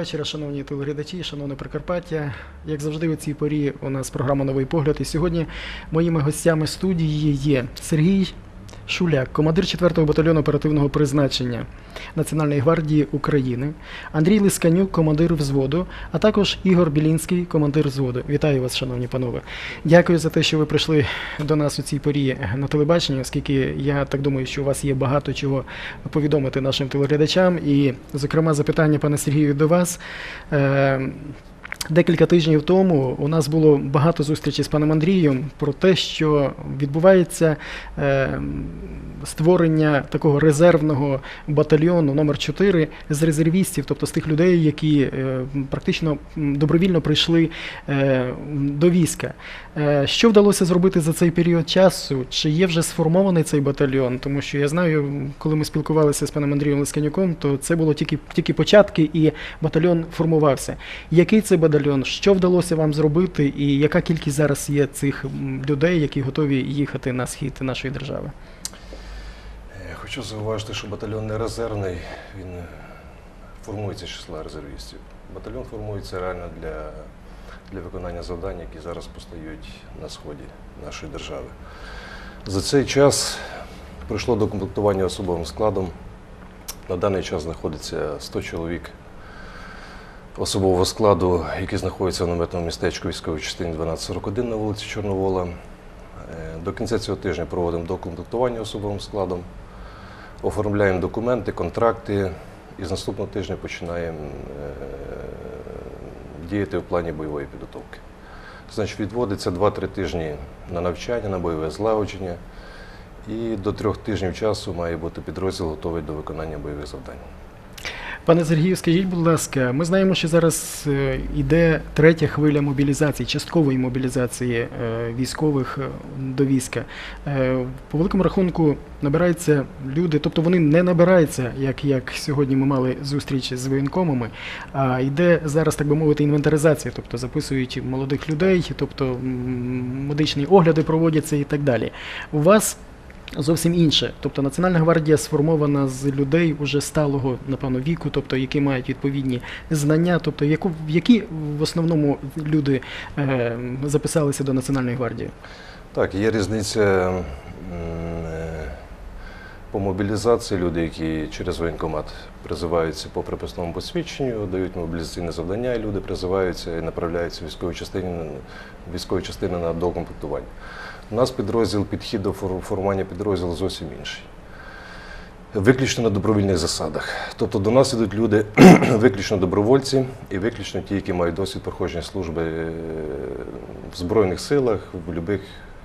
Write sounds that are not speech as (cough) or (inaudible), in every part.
вечора, шановні телеглядачі, шановне Прикарпаття. Як завжди, у цій порі у нас програма Новий погляд. І сьогодні моїми гостями студії є Сергій Шуляк, командир 4-го батальйону оперативного призначення Національної гвардії України, Андрій Лисканюк, командир взводу, а також Ігор Білінський, командир взводу. Вітаю вас, шановні панове. Дякую за те, що ви прийшли до нас у цій порі на телебаченні, оскільки я так думаю, що у вас є багато чого повідомити нашим телеглядачам. І, зокрема, запитання пане Сергію до вас. Декілька тижнів тому у нас було багато зустрічей з паном Андрієм про те, що відбувається е, створення такого резервного батальйону номер 4 з резервістів, тобто з тих людей, які е, практично добровільно прийшли е, до війська. Е, що вдалося зробити за цей період часу? Чи є вже сформований цей батальйон? Тому що я знаю, коли ми спілкувалися з паном Андрієм Лисканюком, то це було тільки, тільки початки, і батальйон формувався. Який це батальйон? Що вдалося вам зробити, і яка кількість зараз є цих людей, які готові їхати на схід нашої держави? Я хочу зауважити, що батальйон не резервний, він е, формується з числа резервістів. Батальйон формується реально для, для виконання завдань, які зараз постають на сході нашої держави. За цей час прийшло до комплектування особовим складом. На даний час знаходиться 100 чоловік особового складу, які знаходяться в наметному містечку військової частини 1241 на вулиці Чорновола. Е, До кінця цього тижня проводимо докомплектування особовим складом, оформляємо документи, контракти і з наступного тижня починаємо е, діяти в плані бойової підготовки. Значить, відводиться 2-3 тижні на навчання, на бойове злагодження, і до трьох тижнів часу має бути підрозділ готовий до виконання бойових завдань. Пане Сергію, скажіть, будь ласка, ми знаємо, що зараз е, йде третя хвиля мобілізації, часткової мобілізації е, військових е, до війська. Е, По великому рахунку набираються люди, тобто вони не набираються, як, як сьогодні ми мали зустріч з воєнкомами, а йде зараз, так би мовити, інвентаризація, тобто записують молодих людей, тобто медичні огляди проводяться і так далі. У вас зовсім інше. Тобто Національна гвардія сформована з людей уже сталого, напевно, віку, тобто які мають відповідні знання, тобто яку, які в основному люди е, записалися до Національної гвардії. Так, є різниця е, по мобілізації. Люди, які через воєнкомат призиваються по приписному посвідченню, дають мобілізаційне завдання, і люди призиваються і направляються в військові частини, військові частини на докомплектування. У нас підрозділ, підхід до фор- формування підрозділу зовсім інший. Виключно на добровільних засадах. Тобто до нас ідуть люди (clears throat) виключно добровольці і виключно ті, які мають досвід проходження служби е, в Збройних силах, в будь-яких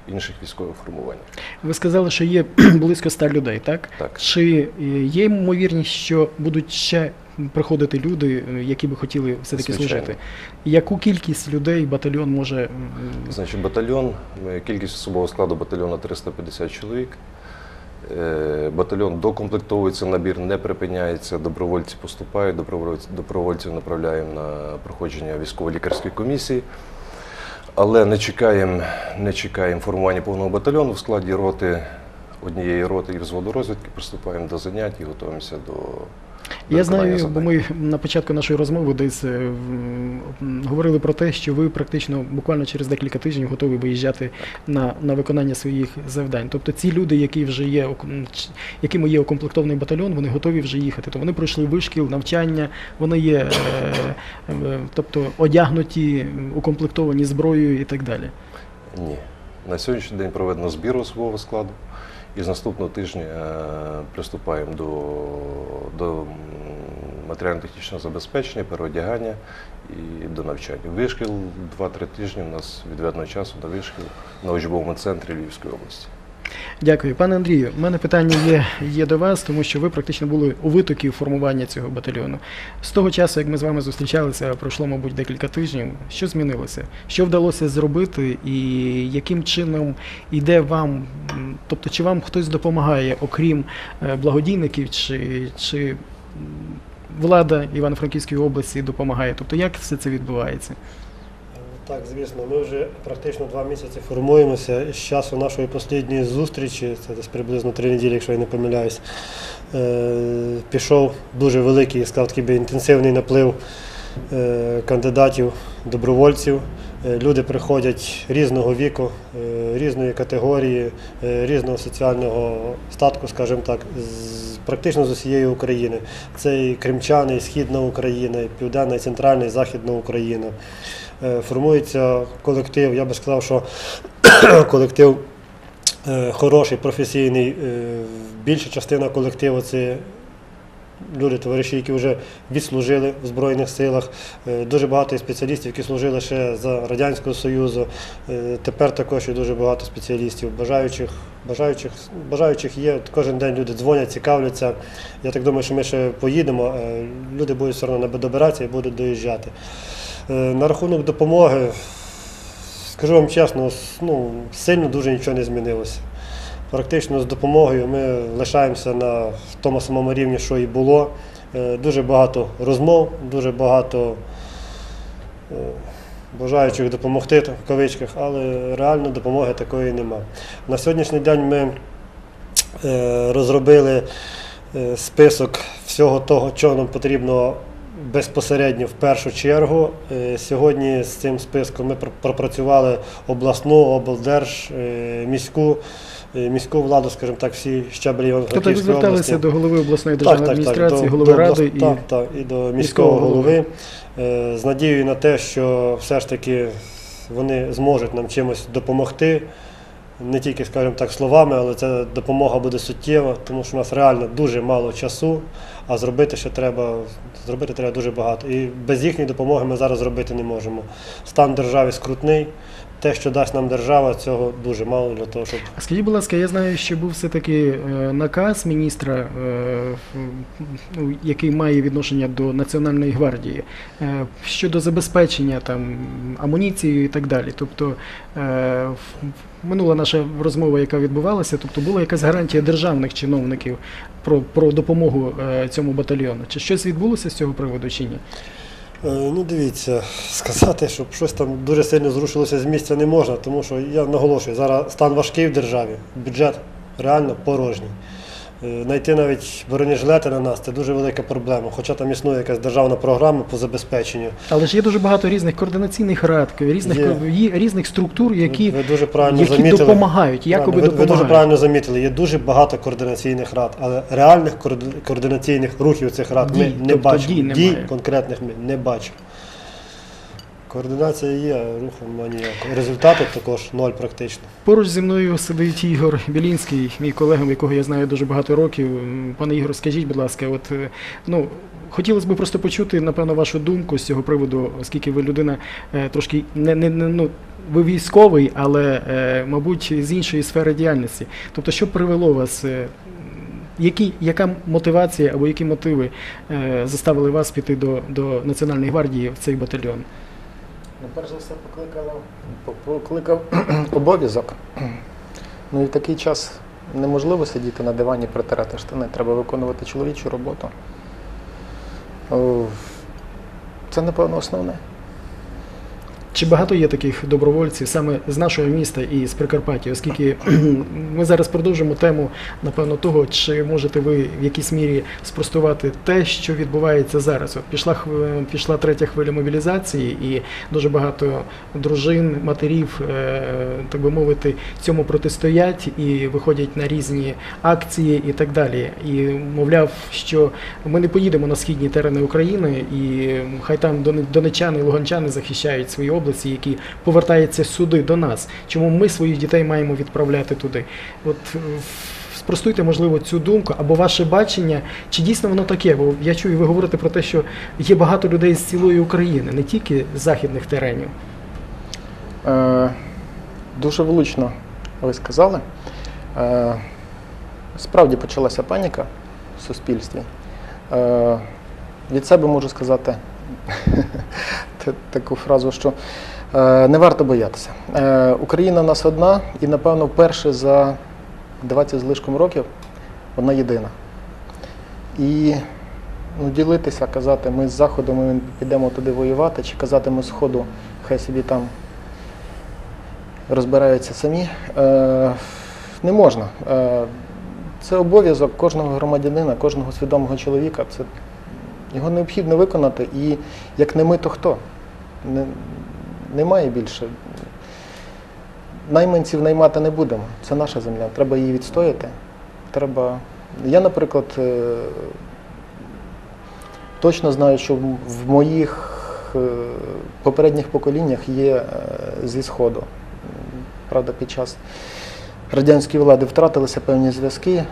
інших військових формуваннях. Ви сказали, що є (clears throat) близько ста людей, так? Так. Чи е, є ймовірність, що будуть ще приходити люди, е, які би хотіли все-таки служити? Яку кількість людей батальйон може Значить, батальйон, е, кількість особового складу батальйону 350 чоловік. Батальйон докомплектовується, набір не припиняється, добровольці поступають, добровольців направляємо на проходження військово-лікарської комісії. Але не чекаємо, не чекаємо формування повного батальйону в складі роти, однієї роти і взводу розвідки, приступаємо до занять і готуємося до. Я знаю, бо ми на початку нашої розмови десь е, говорили про те, що ви практично буквально через декілька тижнів готові виїжджати на, на виконання своїх завдань. Тобто ці люди, які вже є, якими є укомплектований батальйон, вони готові вже їхати. То вони пройшли вишкіл, навчання, вони є, е, е, тобто одягнуті, укомплектовані зброєю і так далі. Ні. На сьогоднішній день проведено збір особового складу. І з наступного тижня е, приступаємо до, до матеріально-технічного забезпечення, переодягання і до навчання. Вишкіл 2-3 тижні у нас відведено часу на вишкіл на учбовому центрі Львівської області. Дякую, пане Андрію. У мене питання є, є до вас, тому що ви практично були у витокі формування цього батальйону. З того часу, як ми з вами зустрічалися, пройшло, мабуть, декілька тижнів. Що змінилося? Що вдалося зробити, і яким чином йде вам? Тобто, чи вам хтось допомагає, окрім е, благодійників, чи, чи влада Івано-Франківської області допомагає? Тобто, як все це відбувається? Так, звісно, ми вже практично два місяці формуємося. З часу нашої останньої зустрічі, це десь приблизно три неділі, якщо я не помиляюсь, е, пішов дуже великий, сказав, такий би інтенсивний наплив е, кандидатів, добровольців. Е, Люди приходять різного віку, різної категорії, різного соціального статку, скажімо так, з, практично з усієї України. Це і кримчани, і Східна Україна, і Південна, і Центральна, і Західна Україна. Е, Формується колектив, я би сказав, що (coughs) колектив е, хороший, професійний. Е, Більша частина колективу це люди, товариші, які вже відслужили в Збройних силах. Дуже багато спеціалістів, які служили ще за Радянського Союзу. Тепер також є дуже багато спеціалістів. Бажаючих, бажаючих, бажаючих є. Кожен день люди дзвонять, цікавляться. Я так думаю, що ми ще поїдемо. Люди будуть все одно добиратися і будуть доїжджати. Е, На рахунок допомоги, скажу вам чесно, ну, сильно дуже нічого не змінилося. Практично з допомогою ми лишаємося на тому самому рівні, що і було. Е, Дуже багато розмов, дуже багато е, бажаючих допомогти в кавичках, але реально допомоги такої нема. На сьогоднішній день ми розробили список всього того, що нам потрібно безпосередньо в першу чергу. Е, Сьогодні з цим списком ми пропрацювали обласну, облдерж, е, міську. е, Міську владу, скажімо так, всі щаблі Тобто ви Івано-Франківської зверталися до голови обласної державної адміністрації, до- голови до ради і так, так, і до міського голови. голови. З надією на те, що все ж таки вони зможуть нам чимось допомогти. Не тільки, скажімо так, словами, але ця допомога буде суттєва, тому що у нас реально дуже мало часу, а зробити ще треба, зробити треба дуже багато. І без їхньої допомоги ми зараз зробити не можемо. Стан держави скрутний. Те, що дасть нам держава, цього дуже мало для того, щоб Скажіть, будь ласка, я знаю, що був все-таки е, наказ міністра, е, ну, який має відношення до Національної гвардії е, щодо забезпечення там амуніцією і так далі. Тобто минула наша розмова, яка відбувалася, тобто була якась гарантія державних чиновників про, про допомогу цьому батальйону. Чи щось відбулося з цього приводу чи ні? Е, Ну, дивіться, сказати, щоб щось там дуже сильно зрушилося з місця не можна, тому що я наголошую, зараз стан важкий в державі, бюджет реально порожній. Е, Знайти навіть бронежилети на нас це дуже велика проблема, хоча там існує якась державна програма по забезпеченню. Але ж є дуже багато різних координаційних рад, різних, Є. різних структур, які, ви дуже правильно які замітили. допомагають, якоби Правильно, ви, ви дуже правильно замітили, є дуже багато координаційних рад, але реальних коорди- координаційних рухів цих рад Дій, ми не тобто бачимо. дій немає. конкретних ми не бачимо. Координація є, руху немає ніякого. Результатів також ноль практично. Поруч зі мною сидить Ігор Білінський, мій колега, якого я знаю дуже багато років. Пане Ігор, скажіть, будь ласка, от е, ну хотілося б просто почути, напевно, вашу думку з цього приводу, оскільки ви людина е, трошки не, не, не ну. Ви військовий, але, е, мабуть, з іншої сфери діяльності. Тобто, що привело вас? Які, яка мотивація або які мотиви заставили вас піти до, до Національної гвардії в цей батальйон? Ну, перш за все, покликало, покликав (clears throat) обов'язок. (clears throat) Ну і в такий час неможливо сидіти на дивані, протирати штани. Треба виконувати чоловічу роботу. Це, напевно, основне. Чи багато є таких добровольців саме з нашого міста і з Прикарпаття, оскільки ми зараз продовжимо тему, напевно, того, чи можете ви в якійсь мірі спростувати те, що відбувається зараз. От пішла пішла третя хвиля мобілізації, і дуже багато дружин, матерів, е, так би мовити, цьому протистоять і виходять на різні акції і так далі. І мовляв, що ми не поїдемо на східні терени України, і хай там донечани луганчани захищають свої області, які повертаються сюди до нас. Чому ми своїх дітей маємо відправляти туди? От е, спростуйте, можливо, цю думку або ваше бачення, чи дійсно воно таке? Бо я чую, ви говорите про те, що є багато людей з цілої України, не тільки з західних теренів. Е, дуже влучно ви сказали. Е, справді почалася паніка в суспільстві. Е, від себе можу сказати таку фразу, що е, не варто боятися. Е, Україна в нас одна і, напевно, вперше за 20 з лишком років вона єдина. І ну, ділитися, казати, ми з Заходу ми підемо туди воювати, чи казати ми з хай собі там розбираються самі. Е, не можна. Це обов'язок кожного громадянина, кожного свідомого чоловіка. Це Його необхідно виконати, і як не ми, то хто? Не, немає більше. Найманців наймати не будемо. Це наша земля. Треба її відстояти. Треба. Я, наприклад, е, точно знаю, що в моїх е, попередніх поколіннях є е, зі Сходу. Правда, під час радянської влади втратилися певні зв'язки.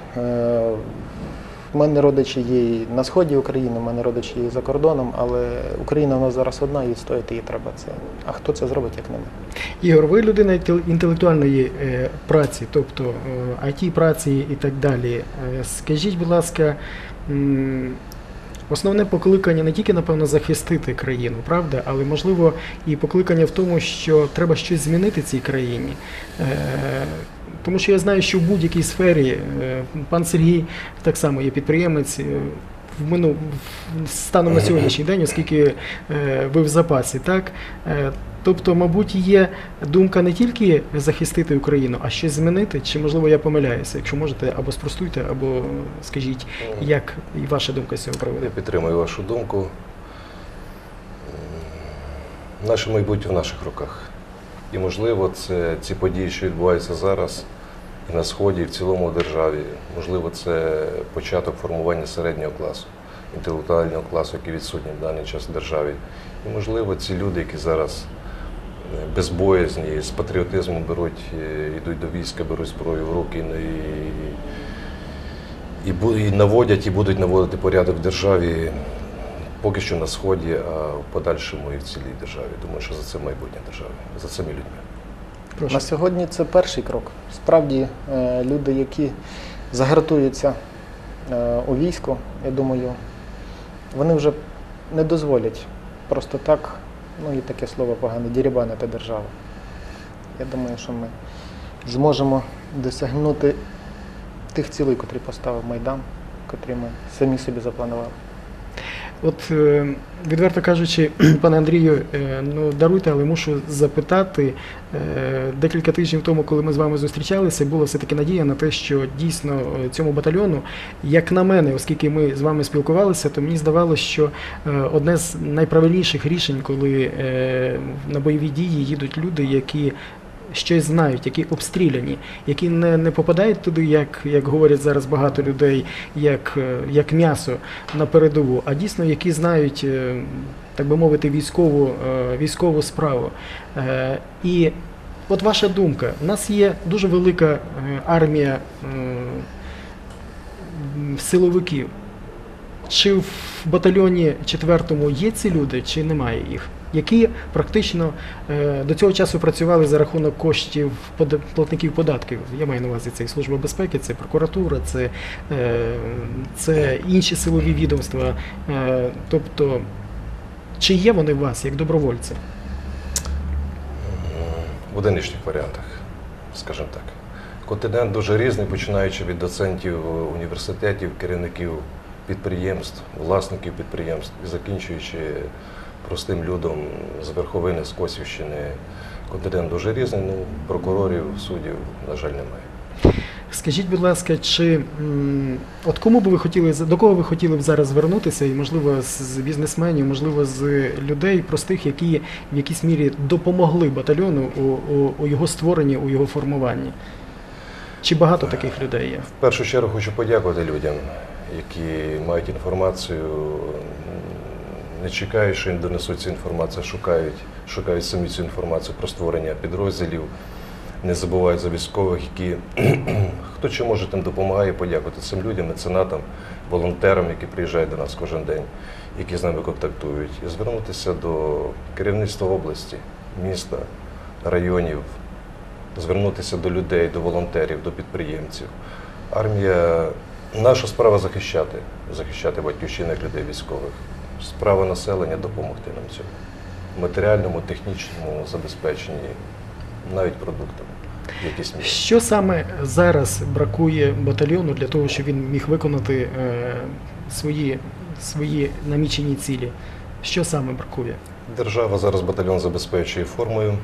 Е, У мене родичі є і на сході України, у мене родичі є і за кордоном, але Україна у нас зараз одна і відстояти її треба. Це. А хто це зробить, як не ми? Ігор, ви людина інтелектуальної е, праці, тобто е, it праці і так далі. Е, Скажіть, будь ласка, основне покликання не тільки, напевно, захистити країну, правда, але можливо і покликання в тому, що треба щось змінити цій країні. Тому що я знаю, що в будь-якій сфері е, пан Сергій так само є підприємець. е, В мину станом на сьогоднішній день, оскільки е, ви в запасі, так Е, тобто, мабуть, є думка не тільки захистити Україну, а щось змінити. Чи можливо я помиляюся? Якщо можете, або спростуйте, або скажіть, як ваша думка з цього приводу. Я підтримую вашу думку. Наше майбутнє в наших руках. І, можливо, це ці події, що відбуваються зараз і на Сході, і в цілому в державі, можливо, це початок формування середнього класу, інтелектуального класу, який відсутній в даний час в державі. І, можливо, ці люди, які зараз е, безбоязні, з патріотизмом беруть, е, йдуть до війська, беруть зброю в руки і, і, і наводять, і будуть наводити порядок в державі поки що на Сході, а в подальшому і в цілій державі. Думаю, що за це майбутнє держави, за цими людьми. Прошу. На сьогодні це перший крок. Справді, е, люди, які загартуються е, у війську, я думаю, вони вже не дозволять просто так, ну і таке слово погане, дірібанити державу. Я думаю, що ми зможемо досягнути тих цілей, котрі поставив Майдан, котрі ми самі собі запланували. От е, відверто кажучи, (clears throat) пане Андрію, е, ну даруйте, але мушу запитати. е, Декілька тижнів тому, коли ми з вами зустрічалися, була все-таки надія на те, що дійсно цьому батальйону, як на мене, оскільки ми з вами спілкувалися, то мені здавалося, що одне з найправильніших рішень, коли на бойові дії їдуть люди, які щось знають, які обстріляні, які не, не попадають туди, як, як говорять зараз багато людей, як, е, як м'ясо на передову, а дійсно які знають, е, так би мовити, військову, е, військову справу. І от ваша думка, у нас є дуже велика армія силовиків. Чи в батальйоні четвертому є ці люди, чи немає їх? Які практично е, до цього часу працювали за рахунок коштів платників податків. Я маю на увазі це і Служба безпеки, це прокуратура, це, е, це інші силові відомства. Е, тобто, чи є вони у вас як добровольці? В одиничних варіантах, скажімо так. Континент дуже різний, починаючи від доцентів університетів, керівників підприємств, власників підприємств і закінчуючи простим людом з верховини, з Косівщини. Континент дуже різний, ну прокурорів, суддів, на жаль, немає. Скажіть, будь ласка, чи от кому би ви хотіли до кого ви хотіли б зараз звернутися, і можливо з, з бізнесменів, можливо, з людей простих, які в якійсь мірі допомогли батальйону у, у, у його створенні, у його формуванні? Чи багато таких людей є? В першу чергу хочу подякувати людям, які мають інформацію, не чекають, що їм донесуть цю інформацію, шукають, шукають самі цю інформацію про створення підрозділів, не забувають за військових, які (clears throat) хто чи може тим допомагає, подякувати цим людям, меценатам, волонтерам, які приїжджають до нас кожен день, які з нами контактують, і звернутися до керівництва області, міста, районів, звернутися до людей, до волонтерів, до підприємців. Армія, наша справа захищати, захищати батьківщину як людей військових. Справа населення допомогти нам цьому. Матеріальному, технічному забезпеченні, навіть продуктами. Що саме зараз бракує батальйону для того, щоб він міг виконати е, свої, свої намічені цілі? Що саме бракує? Держава зараз батальйон забезпечує формою,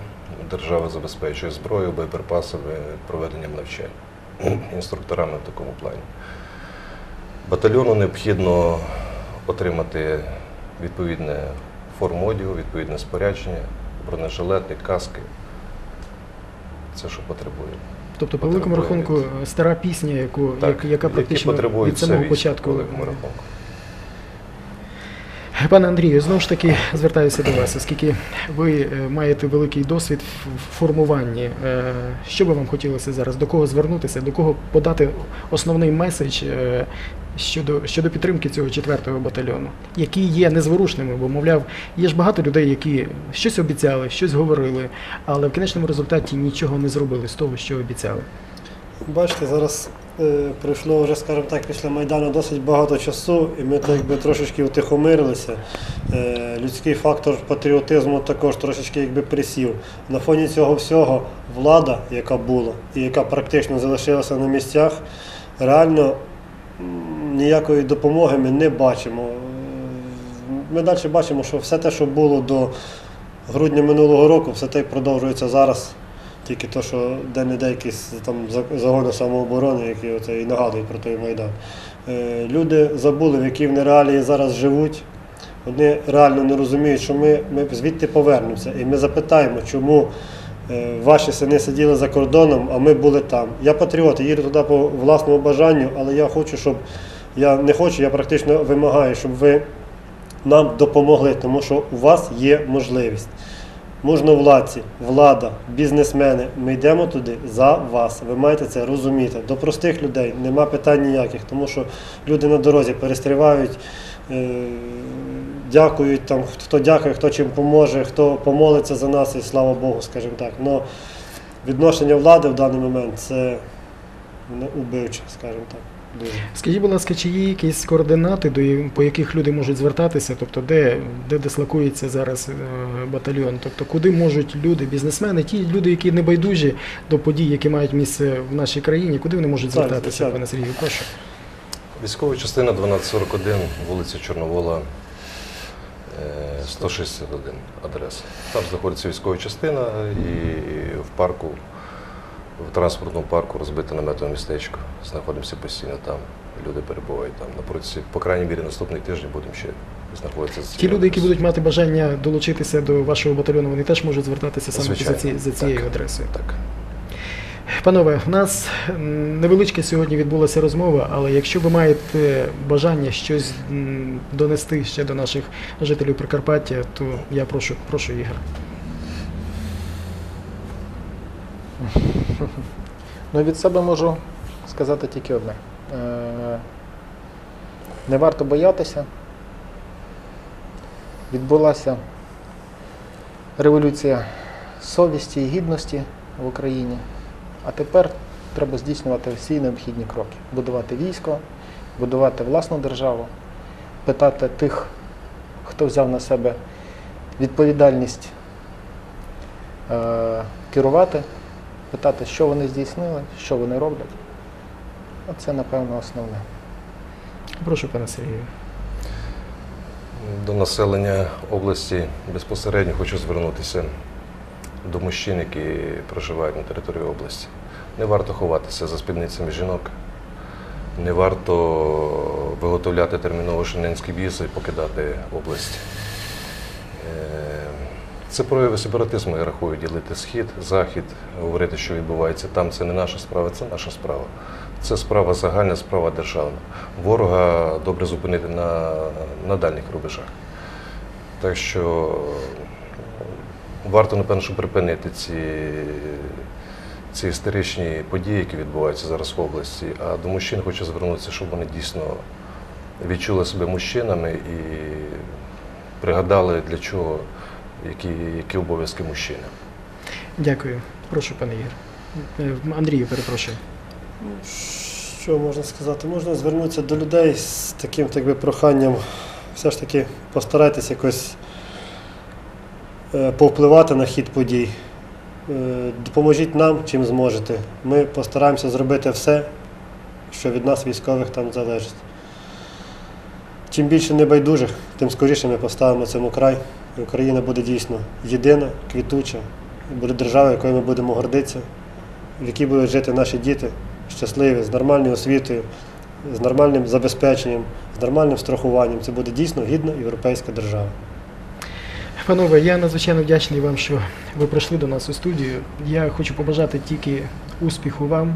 держава забезпечує зброєю, боєприпасами, проведенням навчань, (clears throat) інструкторами в такому плані. Батальйону необхідно отримати відповідне форму одягу, відповідне спорядження, бронежилети, каски. Це що потребує. Тобто, по великому Потребує рахунку, від- стара пісня, яку, як, яка практично потребують від самого все початку. по великому рахунку. Пане Андрію, знову ж таки звертаюся до вас, оскільки ви е, маєте великий досвід в формуванні. Е, Що би вам хотілося зараз? До кого звернутися, до кого подати основний меседж е, щодо, щодо підтримки цього четвертого батальйону, які є незворушними, бо, мовляв, є ж багато людей, які щось обіцяли, щось говорили, але в кінечному результаті нічого не зробили з того, що обіцяли. Бачите, зараз е, пройшло вже, скажімо так, після Майдану досить багато часу, і ми так якби трошечки утихомирилися. Е, людський фактор патріотизму також трошечки якби присів. На фоні цього всього влада, яка була і яка практично залишилася на місцях, реально ніякої допомоги ми не бачимо. Ми далі бачимо, що все те, що було до грудня минулого року, все те продовжується зараз. Тільки то, що де-не-де якісь там загони самооборони, які оце і нагадують про той Майдан. Е, Люди забули, в якій вони реалії зараз живуть. Вони реально не розуміють, що ми, ми звідти повернемося. І ми запитаємо, чому е, ваші сини сиділи за кордоном, а ми були там. Я патріот, я їду туди по власному бажанню, але я хочу, щоб я не хочу, я практично вимагаю, щоб ви нам допомогли, тому що у вас є можливість. Можновладці, влада, бізнесмени, ми йдемо туди за вас. Ви маєте це розуміти. До простих людей нема питань ніяких, тому що люди на дорозі перестрівають, е, дякують там, хто дякує, хто чим поможе, хто помолиться за нас, і слава Богу, скажімо так. Но відношення влади в даний момент це убивче, скажімо так. Скажіть, будь ласка, чи є якісь координати, до, по яких люди можуть звертатися, тобто де, де дислокується зараз е, батальйон? Тобто куди можуть люди, бізнесмени, ті люди, які не байдужі до подій, які мають місце в нашій країні, куди вони можуть звертатися, пане Сергію? Прошу. Військова частина 1241, вулиця Чорновола, е, 161 адреса. Там знаходиться військова частина і в парку, в транспортному парку розбите наметове містечко. Знаходимося постійно там. Люди перебувають там. На протязі, по крайній мірі, наступний тиждень будемо ще знаходитися. Ті люди, які будуть мати бажання долучитися до вашого батальйону, вони теж можуть звертатися саме за, ці, за цією так. адресою. Так. Панове, у нас невеличка сьогодні відбулася розмова, але якщо ви маєте бажання щось донести ще до наших жителів Прикарпаття, то я прошу, прошу Ігор. Ну, від себе можу сказати тільки одне. Е, Не варто боятися. Відбулася революція совісті і гідності в Україні. А тепер треба здійснювати всі необхідні кроки. Будувати військо, будувати власну державу, питати тих, хто взяв на себе відповідальність е, керувати питати, що вони здійснили, що вони роблять. Оце, напевно, основне. Прошу, пане Сергію. До населення області безпосередньо хочу звернутися до мужчин, які проживають на території області. Не варто ховатися за спідницями жінок, не варто виготовляти терміново шиненські візи і покидати область. Це прояви сепаратизму, я рахую, ділити схід, захід, говорити, що відбувається там, це не наша справа, це наша справа. Це справа загальна, справа державна. Ворога добре зупинити на, на дальніх рубежах. Так що е, варто, напевно, що припинити ці, ці історичні події, які відбуваються зараз в області. А до мужчин хочу звернутися, щоб вони дійсно відчули себе мужчинами і пригадали, для чого, які, які обов'язки мужчини. Дякую. Прошу, пане Ігор. Е, Андрію, перепрошую. Що можна сказати? Можна звернутися до людей з таким так би, проханням. Все ж таки постарайтесь якось е, повпливати на хід подій. Е, Допоможіть нам, чим зможете. Ми постараємося зробити все, що від нас, військових, там залежить. Чим більше небайдужих, тим скоріше ми поставимо цьому край. Україна буде дійсно єдина, квітуча, буде держава, якою ми будемо гордитися, в якій будуть жити наші діти щасливі, з нормальною освітою, з нормальним забезпеченням, з нормальним страхуванням. Це буде дійсно гідна європейська держава. Панове, я надзвичайно вдячний вам, що ви прийшли до нас у студію. Я хочу побажати тільки успіху вам.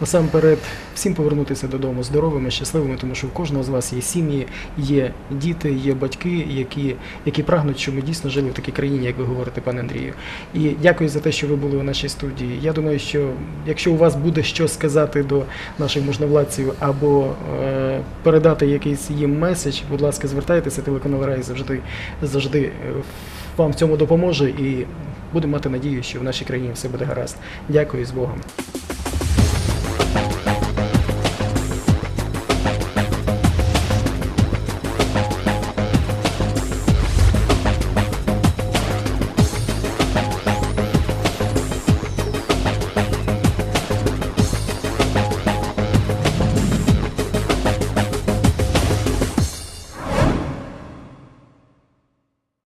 Насамперед, всім повернутися додому здоровими, щасливими, тому що в кожного з вас є сім'ї, є діти, є батьки, які, які прагнуть, щоб ми дійсно жили в такій країні, як ви говорите, пане Андрію. І дякую за те, що ви були у нашій студії. Я думаю, що якщо у вас буде що сказати до наших можновладців або е, передати якийсь їм меседж, будь ласка, звертайтеся, телеканал Рай завжди завжди е, вам в цьому допоможе і будемо мати надію, що в нашій країні все буде гаразд. Дякую з Богом.